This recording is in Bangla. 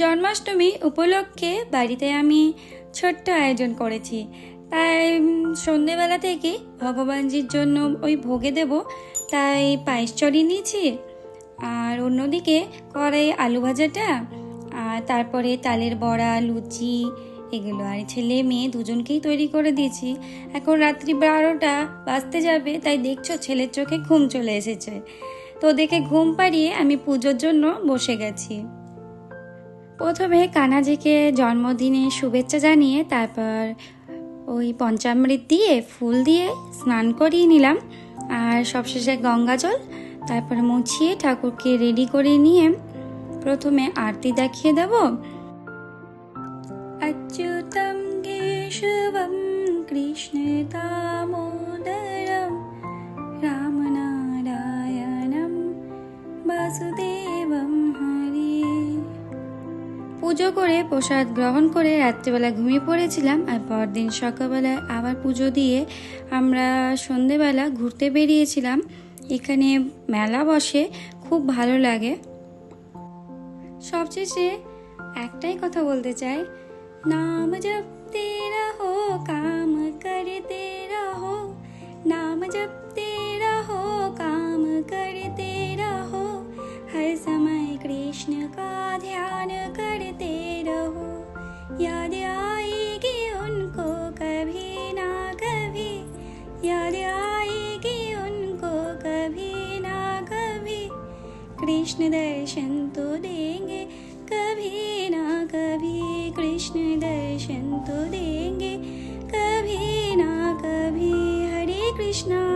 জন্মাষ্টমী উপলক্ষে বাড়িতে আমি ছোট্ট আয়োজন করেছি। তাই সন্ধেবেলা থেকে ভগবানজির জন্য ওই ভোগে দেব, তাই পায়েস চড়িয়ে নিয়েছি, আর অন্যদিকে কড়াই আলু ভাজাটা, আর তারপরে তালের বড়া, লুচি, এগুলো। আর ছেলে মেয়ে দুজনকেই তৈরি করে দিয়েছি। এখন রাত্রি বারোটা বাজতে যাবে, তাই দেখছ ছেলের চোখে ঘুম চলে এসেছে। তো দেখে ঘুম পাড়িয়ে আমি পুজোর জন্য বসে গেছি। প্রথমে কানাজিকে জন্মদিনে শুভেচ্ছা জানিয়ে তারপর ওই পঞ্চামৃত দিয়ে, ফুল দিয়ে স্নান করিয়ে নিলাম। আর সবশেষে গঙ্গা জল, তারপর মুছিয়ে ঠাকুরকে রেডি করে নিয়ে প্রথমে আরতি দেখিয়ে দেব। অচ্যুতম কেশবম কৃষ্ণ দামোদরম রাম নারায়ণম বাসুদেব পুজো করে প্রসাদ গ্রহণ করে রাত্রিবেলা ঘুমিয়ে পড়েছিলাম আর পরদিন সকালবেলায় আবার পুজো দিয়ে আমরা সন্ধেবেলা ঘুরতে বেরিয়েছিলাম। এখানে মেলা বসে, খুব ভালো লাগে। সবশেষে একটাই কথা বলতে চাই। নাম জপতে রাহো, কাম করতে রাহো, নাম জপতে कृष्ण का ध्यान करते रहो। याद आएगी उनको कभी ना कभी। याद आएगी उनको कभी ना कभी। कृष्ण दर्शन तो देंगे। कभी ना कभी कृष्ण दर्शन तो देंगे। कभी ना कभी हरे कृष्णा।